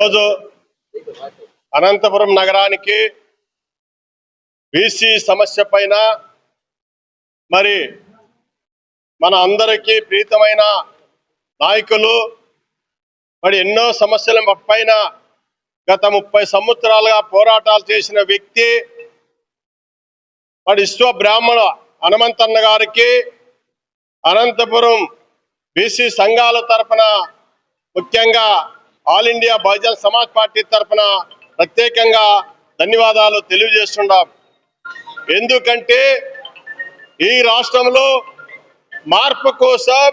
రోజు అనంతపురం నగరానికి బీసీ సమస్య పైన మరి మన అందరికీ ప్రీతమైన నాయకులు మరి ఎన్నో సమస్యల పైన గత ముప్పై సంవత్సరాలుగా పోరాటాలు చేసిన వ్యక్తి మరి విశ్వ బ్రాహ్మణ హనుమంతన్న గారికి అనంతపురం బీసీ సంఘాల తరఫున ముఖ్యంగా all India Bahujan Samaj party తరపున ప్రత్యేకంగా ధన్యవాదాలు తెలియజేస్తున్నాం. ఎందుకంటే ఈ రాష్ట్రంలో మార్పు కోసం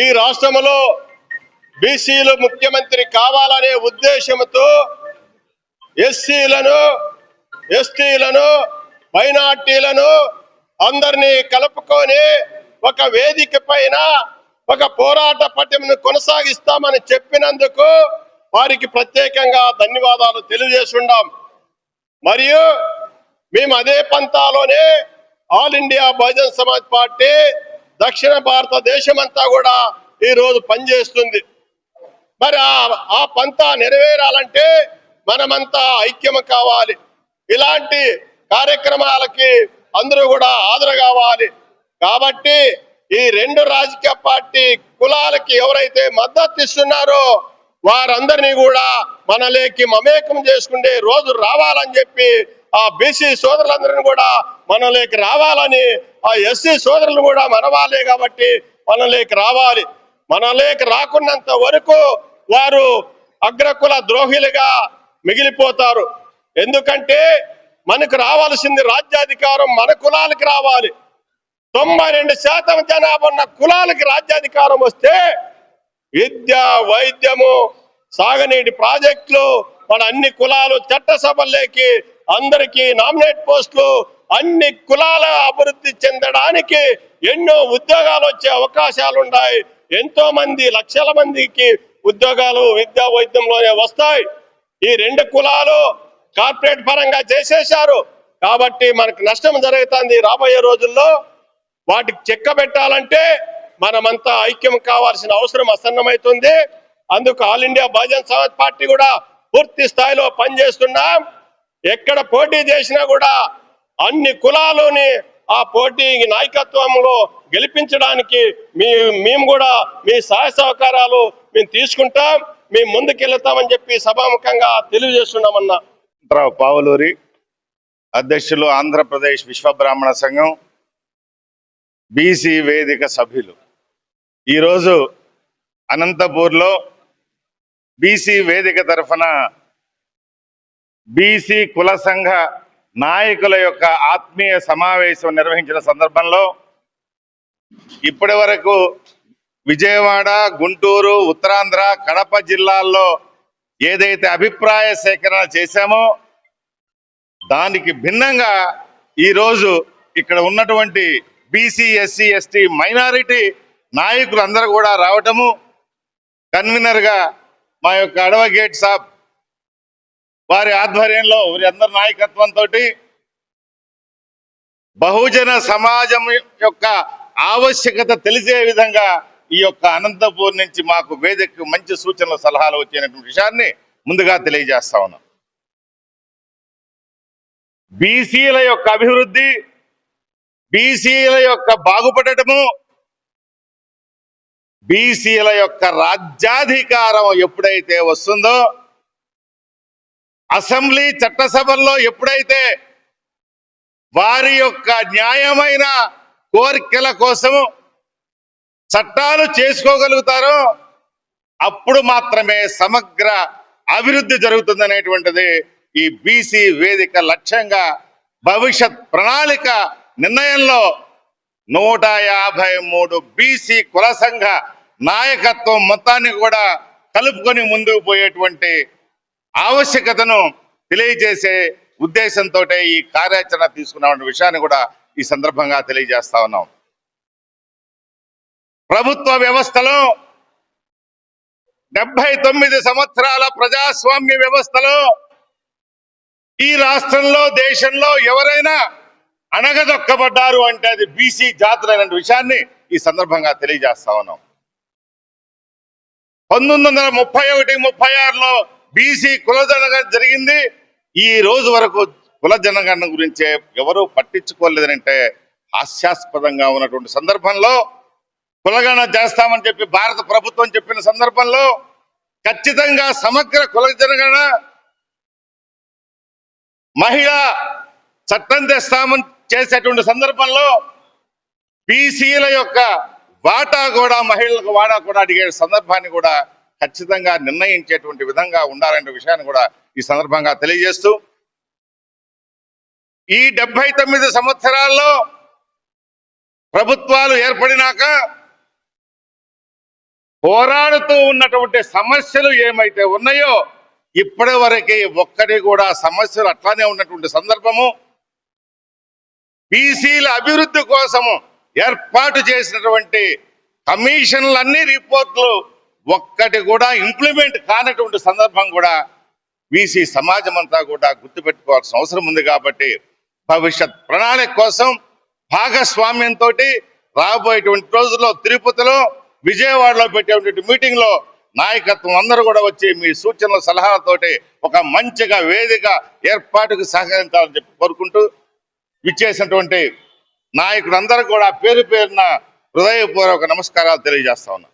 ఈ రాష్ట్రంలో బీసీలు ముఖ్యమంత్రి కావాలనే ఉద్దేశంతో ఎస్సీలను ఎస్టీలను మైనార్టీలను అందరినీ కలుపుకొని ఒక వేదిక పైన ఒక పోరాట పట్యంను కొనసాగిస్తామని చెప్పినందుకు వారికి ప్రత్యేకంగా ధన్యవాదాలు తెలియజేస్తున్నాం మరియు మేము అదే పంతాలోనే all India Bahujan Samaj party దక్షిణ భారతదేశం అంతా కూడా ఈ రోజు పనిచేస్తుంది. మరి ఆ- పంతా నెరవేరాలంటే మనమంతా ఐక్యం కావాలి. ఇలాంటి కార్యక్రమాలకి అందరూ కూడా హాజరు కావాలి. కాబట్టి ఈ రెండు రాజకీయ పార్టీ కులాలకి ఎవరైతే మద్దతు ఇస్తున్నారో వారందరినీ కూడా మనలేకి మమేకం చేసుకుంటే రోజు రావాలని చెప్పి ఆ బీసీ సోదరులందరినీ కూడా మనలేకి రావాలని ఆ ఎస్సీ సోదరులు కూడా మనవాలే కాబట్టి మనలేకి రావాలి. మనలేకి రాకున్నంత వరకు వారు అగ్రకుల ద్రోహిలుగా మిగిలిపోతారు. ఎందుకంటే మనకు రావాల్సింది రాజ్యాధికారం మన కులాలకి రావాలి. తొంభై రెండు శాతం జనాభా ఉన్న కులాలకి రాజ్యాధికారం వస్తే విద్య వైద్యము సాగునీటి ప్రాజెక్టులు మన అన్ని కులాలు చట్టసభల్లోకి అందరికీ నామినేట్ పోస్టులు అన్ని కులాల అభివృద్ధి చెందడానికి ఎన్నో ఉద్యోగాలు వచ్చే అవకాశాలు ఉన్నాయి. ఎంతో మంది లక్షల మందికి ఉద్యోగాలు విద్యా వైద్యంలోనే వస్తాయి. ఈ రెండు కులాలు కార్పొరేట్ పరంగా చేసేశారు. కాబట్టి మనకు నష్టం జరుగుతుంది రాబోయే రోజుల్లో. వాటికి చెక్క పెట్టాలంటే మనమంతా ఐక్యం కావాల్సిన అవసరం అసన్నమవుతుంది అందుకు all India Bahujan Samaj party కూడా పూర్తి స్థాయిలో పనిచేస్తున్నాం. ఎక్కడ పోటీ చేసినా కూడా అన్ని కులాలని ఆ పోటీ నాయకత్వంలో గెలిపించడానికి మీ మేము కూడా మీ సహాయ సహకారాలు మేము తీసుకుంటాం. మేము ముందుకెళ్తామని చెప్పి సభాముఖంగా తెలియజేస్తున్నామన్నా. రావు పావులూరి అధ్యక్షులు ఆంధ్రప్రదేశ్ విశ్వబ్రాహ్మణ సంఘం బీసీ వేదిక సభ్యులు. ఈరోజు అనంతపూర్లో బీసీ వేదిక తరఫున బీసీ కుల సంఘ నాయకుల యొక్క ఆత్మీయ సమావేశం నిర్వహించిన సందర్భంలో ఇప్పటి వరకు విజయవాడ గుంటూరు ఉత్తరాంధ్ర కడప జిల్లాల్లో ఏదైతే అభిప్రాయ సేకరణ చేశామో దానికి భిన్నంగా ఈరోజు ఇక్కడ ఉన్నటువంటి బీసీ ఎస్సీ ఎస్టీ మైనారిటీ నాయకులందరూ కూడా రావటము కన్వీనర్గా మా యొక్క అడ్వకేట్ సాబ్ వారి ఆధ్వర్యంలో వారి అందరి నాయకత్వంతో బహుజన సమాజం యొక్క ఆవశ్యకత తెలిసే విధంగా ఈ యొక్క అనంతపూర్ నుంచి మాకు వేదిక మంచి సూచనలు సలహాలు వచ్చినటువంటి విషయాన్ని ముందుగా తెలియజేస్తా ఉన్నాం. బీసీల యొక్క అభివృద్ధి బీసీల యొక్క బాగుపడటము బీసీల యొక్క రాజ్యాధికారం ఎప్పుడైతే వస్తుందో అసెంబ్లీ చట్టసభల్లో ఎప్పుడైతే వారి యొక్క న్యాయమైన కోరికల కోసము చట్టాలు చేసుకోగలుగుతారో అప్పుడు మాత్రమే సమగ్ర అభివృద్ధి జరుగుతుందనేటువంటిది ఈ బీసీ వేదిక లక్ష్యంగా భవిష్యత్ ప్రణాళిక నిర్ణయంలో నూట యాభై మూడు బీసీ కుల సంఘ నాయకత్వం మొత్తాన్ని కూడా కలుపుకొని ముందుకు పోయేటువంటి ఆవశ్యకతను తెలియజేసే ఉద్దేశంతో ఈ కార్యాచరణ తీసుకున్న విషయాన్ని కూడా ఈ సందర్భంగా తెలియజేస్తా ఉన్నాం. ప్రభుత్వ వ్యవస్థలో డెబ్బై తొమ్మిది సంవత్సరాల ప్రజాస్వామ్య వ్యవస్థలో ఈ రాష్ట్రంలో దేశంలో ఎవరైనా అణగదొక్కబడ్డారు అంటే అది బీసీ జాతులైన విషయాన్ని ఈ సందర్భంగా తెలియజేస్తా ఉన్నాం. పంతొమ్మిది వందల ముప్పై ఒకటి ముప్పై ఆరులో బీసీ కుల జనగణన జరిగింది. ఈ రోజు వరకు కుల జనగణన గురించే ఎవరూ పట్టించుకోలేదంటే హాస్యాస్పదంగా ఉన్నటువంటి సందర్భంలో కులగణన చేస్తామని చెప్పి భారత ప్రభుత్వం చెప్పిన సందర్భంలో ఖచ్చితంగా సమగ్ర కుల జనగణన మహిళ చట్టం తెస్తామని చేసేటువంటి సందర్భంలో బీసీల యొక్క వాటా కూడా మహిళలకు వాటా కూడా అడిగే సందర్భాన్ని కూడా ఖచ్చితంగా నిర్ణయించేటువంటి విధంగా ఉండాలనే విషయాన్ని కూడా ఈ సందర్భంగా తెలియజేస్తూ ఈ డెబ్బై తొమ్మిది సంవత్సరాల్లో ప్రభుత్వాలు ఏర్పడినాక పోరాడుతూ ఉన్నటువంటి సమస్యలు ఏమైతే ఉన్నాయో ఇప్పటి వరకే ఒక్కటి కూడా సమస్యలు అట్లానే ఉన్నటువంటి సందర్భము. బీసీల అభివృద్ధి కోసము ఏర్పాటు చేసినటువంటి కమిషన్లన్నీ రిపోర్ట్లు ఒక్కటి కూడా ఇంప్లిమెంట్ కానటువంటి సందర్భం కూడా బీసీ సమాజం అంతా కూడా గుర్తుపెట్టుకోవాల్సిన అవసరం ఉంది కాబట్టి భవిష్యత్ ప్రణాళిక కోసం భాగస్వామ్యంతో రాబోయేటువంటి రోజుల్లో తిరుపతిలో విజయవాడలో పెట్టేటువంటి మీటింగ్లో నాయకత్వం అందరూ కూడా వచ్చి మీ సూచనల సలహాలతోటి ఒక మంచిగా వేదిక ఏర్పాటుకు సహకరించాలని చెప్పి కోరుకుంటూ ఇచ్చేసినటువంటి నాయకులందరూ కూడా పేరు పేరున హృదయపూర్వక నమస్కారాలు తెలియజేస్తా ఉన్నా.